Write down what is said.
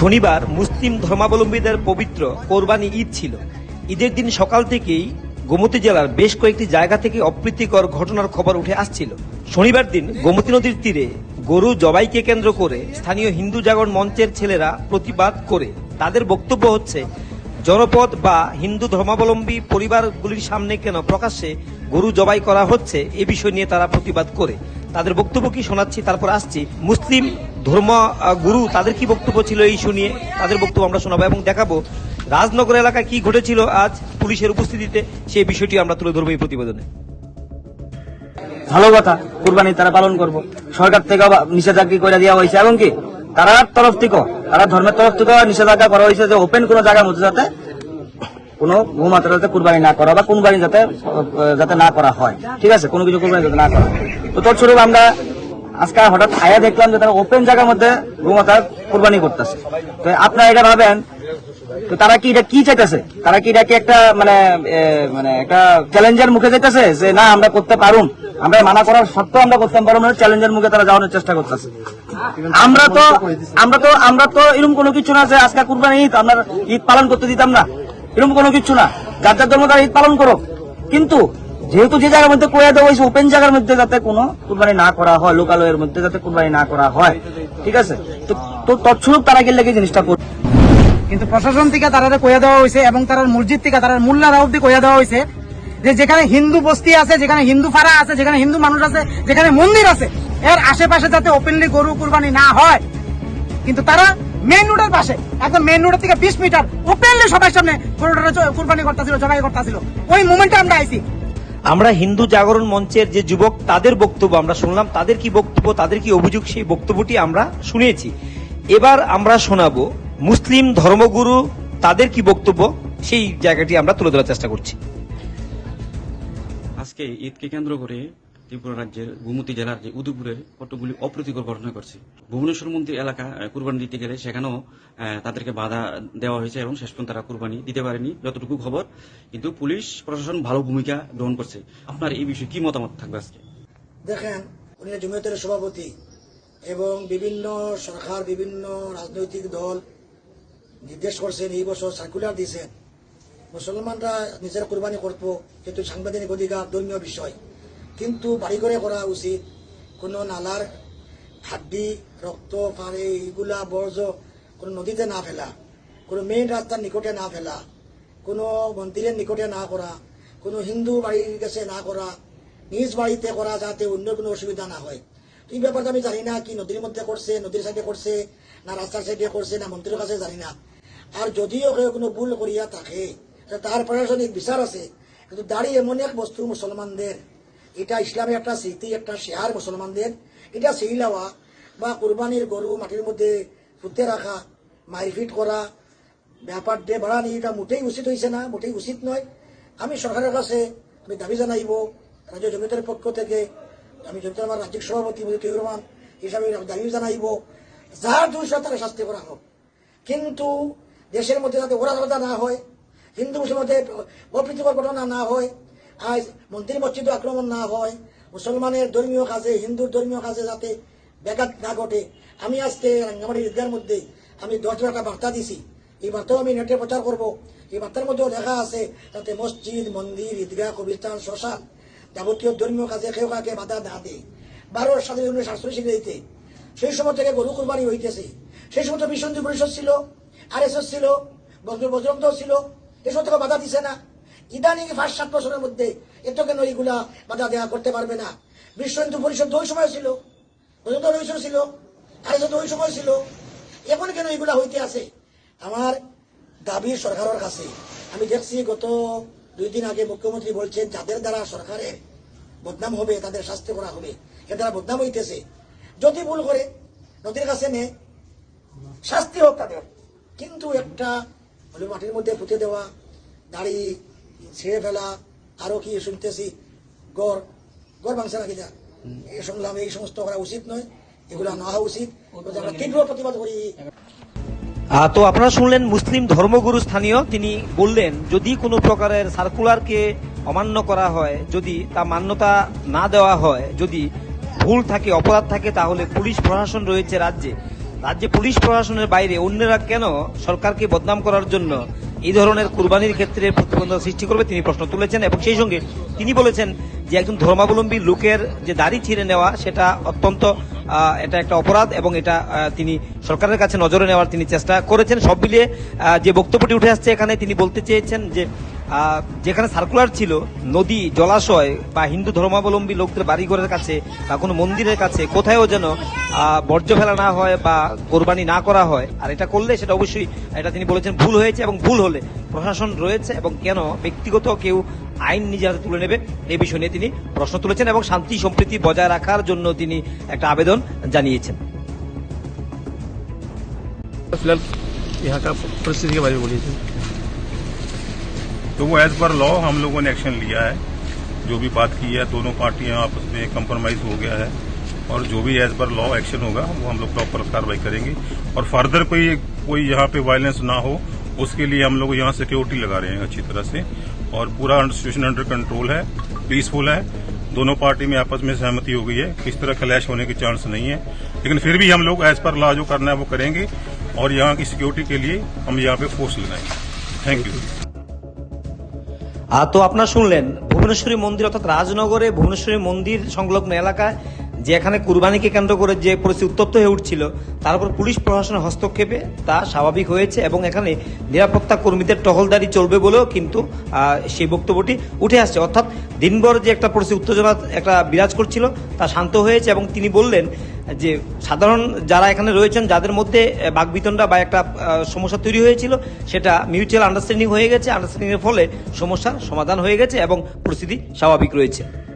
শনিবার মুসলিম ধর্মাবলম্বীদের পবিত্র কোরবানি ঈদ ছিল। ঈদের দিন সকাল থেকেই গোমতী জেলার বেশ কয়েকটি জায়গা থেকে অপ্রীতিকর ঘটনার খবর উঠে আসছিল। শনিবার দিন গোমতী নদীর তীরে গরু জবাইকে কেন্দ্র করে স্থানীয় হিন্দু জাগরণ মঞ্চের ছেলেরা প্রতিবাদ করে। তাদের বক্তব্য হচ্ছে, জনপদ বা হিন্দু ধর্মাবলম্বী পরিবারগুলির সামনে কেন প্রকাশ্যে গরু জবাই করা হচ্ছে? এ বিষয় নিয়ে তারা প্রতিবাদ করে। তাদের বক্তব্য কি শোনাচ্ছি? তারপর আসছি। মুসলিম ধর্ম গুরু, তাদের কি বক্তব্য ছিল এই শুনিয়ে তাদের বক্তব্য আমরা শোনাবো এবং দেখাবো রাজনগর এলাকায় কি ঘটেছিল আজ পুলিশের উপস্থিতিতে, সেই বিষয়টি আমরা তুলে ধরবো এই প্রতিবেদনে। ভালো কথা, কুরবানি তারা পালন করব। সরকার থেকে নিষেধাজ্ঞা করে দেওয়া হয়েছে, এবং কি? তারা তরফ থেকে তারা ধর্মের তরফ থেকে নিষেধাজ্ঞা করা হয়েছে যে ওপেন কোনো জায়গার মধ্যে যাতে কোনো গোমাতা যাতে কুরবানি না করা বা কুরবানি যাতে যাতে না করা হয়। ঠিক আছে? কোনো কিছু কুরবানি যাতে না করা। তো তৎস্বরূপ আমরা আজকে হঠাৎ আয়া দেখলাম যে তারা ওপেন জায়গার মধ্যে গোমাতা কুরবানি করতেছে। তো আপনারা এটা ভাবেন, তো তারা কি এটা কি চাইতেছে? তারা কি এটা কি একটা মানে মানে একটা চ্যালেঞ্জের মুখে যাইতেছে যে না, আমরা করতে পারুম। আমরা মানা করার সত্ত্বেও আমরা করতে পারব না চ্যালেঞ্জের মুখে তারা যাওয়ানোর চেষ্টা করতেছে। আমরা তো আমরা তো আমরা তো এরকম কোনো কিছু না যে আজকে কুরবানি ঈদ, আমরা ঈদ পালন করতে দিতাম না। এরকম কোনো কিছু না। যার যার ধর্ম তারা ঈদ পালন করো কিন্তু যেহেতু যে জায়গার মধ্যে কয়ে দেওয়া হয়েছে ওপেন জায়গার মধ্যে যাতে কোনো কুরবানি না করা হয়, লোকালয়ের মধ্যে যাতে কুরবানি না করা হয়, ঠিক আছে? তো তৎস্বরূপ তারা গেলে কি জিনিসটা করবে। কিন্তু প্রশাসন থেকে তারা কইয়া দেওয়া হয়েছে এবং তার মসজিদ থেকে তারা মোল্লারা অব্দি কইয়া দেওয়া হয়েছে, যে যেখানে হিন্দু বস্তি আছে, যেখানে হিন্দু ফাড়া আছে, যেখানে হিন্দু মানুষ আছে, যেখানে মন্দির আছে, এর আশেপাশে যাতে ওপেনলি গরু কুরবানি না হয়, কিন্তু তারা মেইন রোডের পাশে একদম মেইন রোডের থেকে বিশ মিটার ওপেনলি সবার সামনে গরুটা কুরবানি করতেছিল জবাই করতেছিল। ওই মুমেন্টে আমরা আইছি। আমরা হিন্দু জাগরণ মঞ্চের যে যুবক তাদের বক্তব্য আমরা শুনলাম তাদের কি বক্তব্য তাদের কি অভিযোগ সেই বক্তব্যটি আমরা শুনেছি। এবার আমরা শোনাবো মুসলিম ধর্মগুরু তাদের কি বক্তব্য সেই জায়গাটি আমরা তুলে ধরার চেষ্টা করছি। আজকে ঈদকে কেন্দ্র করে ত্রিপুরা রাজ্যের গুমতি জেলার যে উদয়পুরের কতগুলি অপ্রীতিকর ঘটনা ঘটছে। ভুবনেশ্বর মন্দির এলাকা কুরবানি দিতে গেলে সেখানেও তাদেরকে বাধা দেওয়া হয়েছে এবং শেষ পর্যন্ত তারা কুরবানি দিতে পারেনি, যতটুকু খবর। কিন্তু পুলিশ, প্রশাসন ভালো ভূমিকা গ্রহণ করছে। আপনার এই বিষয়ে কি মতামত থাকবে আজকে? দেখেন, উনি জমিয়তের সভাপতি এবং বিভিন্ন সরকার বিভিন্ন রাজনৈতিক দল নির্দেশ করছেন, এই বছর সার্কুলার দিয়েছেন। মুসলমানরা নিজের কোরবানি করব যেহেতু সাংবিধানিক অধিকার ধর্মীয় বিষয়। কিন্তু বাড়ি করে করা উচিত। কোনো নালার হাড্ডি, রক্ত, পানি এইগুলা বর্জ্য কোনো নদীতে না ফেলা। কোনো মেইন রাস্তার নিকটে না ফেলা। কোনো মন্দিরের নিকটে না করা। কোনো হিন্দু বাড়ির কাছে না করা। নিজ বাড়িতে করা যাতে অন্য কোনো অসুবিধা না হয়। এই ব্যাপারটা আমি জানি না কি নদীর মধ্যে করছে, নদীর সাইডে করছে, না রাস্তার সাইডে করছে, না মন্দিরের কাছে জানি না। আর যদিও কেউ কোনো ভুল করিয়া থাকে তার প্রশাসনিক বিচার আছে। কিন্তু দাড়ি এমন এক বস্তু মুসলমানদের এটা ইসলামের একটা স্মৃতি, একটা শেয়ার মুসলমানদের। এটা সেইলাওয়া বা কোরবানির গরু মাটির মধ্যে পুঁতে রাখা, মারপিট করা, ব্যাপার দিয়ে বাড়ানি এটা মোটেই উচিত হয়েছে না, মোটেই উচিত নয়। আমি সরকারের কাছে আমি দাবি জানাইব, রাজ্য জমিয়তের পক্ষ থেকে আমি জমিয়তের আমার রাজ্যিক সভাপতি মজিদুর রহমান হিসাবে দাবি জানাইব, যার দোষ তারা শাস্তি করা হোক। কিন্তু দেশের মধ্যে যাতে ওরা না হয়, হিন্দু মুসলিমের মধ্যে অপ্রীতিকর ঘটনা না হয় আজ মন্দির মসজিদ আক্রমণ না হয়, মুসলমানের ধর্মীয় কাজে, হিন্দুর ধর্মীয় কাজে যাতে ব্যাঘাত না ঘটে, আমি আজকে রাঙ্গামাটি ঈদগার মধ্যে আমি দশ একটা বার্তা দিছি। এই বার্তাও আমি নেটে প্রচার করব। এই বার্তার মধ্যেও লেখা আছে, যাতে মসজিদ, মন্দির, ঈদগাহ, কবিরস্থান, শ্মশান যাবতীয় ধর্মীয় কাজে কেউ কাকে বাধা না দেয়। বারো সালে উনিশশো সাতচল্লিশ ইংরেজিতে সেই সময় থেকে গরু কুরবানি হইতেছে। সেই সময় তো হিন্দু পরিষদ ছিল, আর এস ছিল, বজ্র বজরঙ্গ ছিল, এসব থেকে বাধা দিছে না। ইদানিং ফার্স্ট সাত বছরের মধ্যে এত কেন এইগুলা বাধা দেওয়া করতে পারবে না? বিশ্ব হিন্দু পরিষদ ওই সময় ছিল। ছিল। এস ওই সময় ছিল। এখন কেন এইগুলা হইতে আছে? আমার দাবি সরকারের কাছে। আমি দেখছি গত দুই দিন আগে মুখ্যমন্ত্রী বলছেন, যাদের দ্বারা সরকারের বদনাম হবে, তাদের শাস্তি করা হবে। এর দ্বারা বদনাম হইতেছে। যদি ভুল করে, নদীর কাছে নে। শাস্তি হোক তাদের। কিন্তু একটা মাটির মধ্যে পুঁতে দেওয়া, দাড়ি ছেড়ে ফেলা আরও কি শুনতেছি? গড় গড় মাংস নাকি যা? এই শুনলাম এই সমস্ত করা উচিত নয় এগুলা না হওয়া উচিত আমরা তীব্র প্রতিবাদ করি। তো আপনারা শুনলেন মুসলিম ধর্মগুরু স্থানীয় তিনি বললেন যদি কোনো প্রকারের সার্কুলারকে অমান্য করা হয় যদি তা মান্যতা না দেওয়া হয় যদি ভুল থাকে অপরাধ থাকে তাহলে পুলিশ প্রশাসন রয়েছে রাজ্যে। রাজ্যে পুলিশ প্রশাসনের বাইরে অন্যরা কেন সরকারকে বদনাম করার জন্য এই ধরনের কুরবানির ক্ষেত্রে প্রতিবন্ধকতা সৃষ্টি করবে তিনি প্রশ্ন তুলেছেন এবং সেই সঙ্গে তিনি বলেছেন যে একজন ধর্মাবলম্বী লোকের যে দাড়ি ছিঁড়ে নেওয়া, সেটা অত্যন্ত এটা একটা অপরাধ এবং এটা তিনি সরকারের কাছে নজরে নেওয়ার তিনি চেষ্টা করেছেন। সব মিলিয়ে যে বক্তব্যটি উঠে আসছে এখানে তিনি বলতে চেয়েছেন যে যেখানে সার্কুলার ছিল নদী জলাশয় বা হিন্দু ধর্মাবলম্বী লোকদের বাড়িঘরের কাছে বা কোনো মন্দিরের কাছে কোথায়ও যেন আহ, বর্জ্য ফেলা না হয় বা কোরবানি না করা হয় আর এটা করলে সেটা অবশ্যই এটা তিনি বলেছেন ভুল হয়েছে এবং ভুল হলে প্রশাসন রয়েছে এবং কেন ব্যক্তিগত কেউ আইন নিজের হাতে তুলে নেবে এই বিষয় নিয়ে তিনি প্রশ্ন তুলেছেন এবং শান্তি সম্প্রীতি বজায় রাখার জন্য তিনি একটা আবেদন জানিয়েছেন फिलहाल यहाँ का परिस्थिति के बारे में बोलिए तो वो एज पर लॉ हम लोगों ने एक्शन लिया है। जो भी बात की है, दोनों पार्टियाँ आपस में कंप्रोमाइज हो गया है और जो भी एज पर लॉ एक्शन होगा, वो हम लोग प्रॉपर कार्रवाई करेंगे। और फर्दर कोई कोई यहाँ पे वायलेंस ना हो, उसके लिए हम लोग यहाँ सिक्योरिटी लगा रहे हैं अच्छी तरह से। और पूरा सिचुएशन अंडर कंट्रोल है पीसफुल है। दोनों पार्टी में आपस में सहमति हो गई है। किस तरह क्लैश होने के चांस नहीं है। लेकिन फिर भी हम लोग एज पर लॉ जो करना है वो करेंगे और यहाँ की सिक्योरिटी के लिए हम यहाँ पे फोर्स लगाएँगे। थैंक यू তো আপনারা শুনলেন, ভুবনেশ্বরী মন্দির অর্থাৎ রাজনগরে ভুবনেশ্বরী মন্দির সংলগ্ন এলাকায় যে এখানে কুরবানিকে কেন্দ্র করে যে পরিস্থিতি উত্তপ্ত হয়ে উঠছিল, তার উপর পুলিশ প্রশাসনের হস্তক্ষেপে তা স্বাভাবিক হয়েছে এবং এখানে নিরাপত্তা কর্মীদের টহলদারি চলবে বলেও কিন্তু সেই বক্তব্যটি উঠে আসছে। অর্থাৎ দিনভর যে একটা পরিস্থিতি উত্তেজনা একটা বিরাজ করছিল, তা শান্ত হয়েছে এবং তিনি বললেন যে সাধারণ যারা এখানে রয়েছেন, যাদের মধ্যে বাঘবিতনটা বা একটা সমস্যা তৈরি হয়েছিল, সেটা মিউচুয়াল আন্ডারস্ট্যান্ডিং হয়ে গেছে। আন্ডারস্ট্যান্ডিং এর ফলে সমস্যার সমাধান হয়ে গেছে এবং পরিস্থিতি স্বাভাবিক রয়েছে।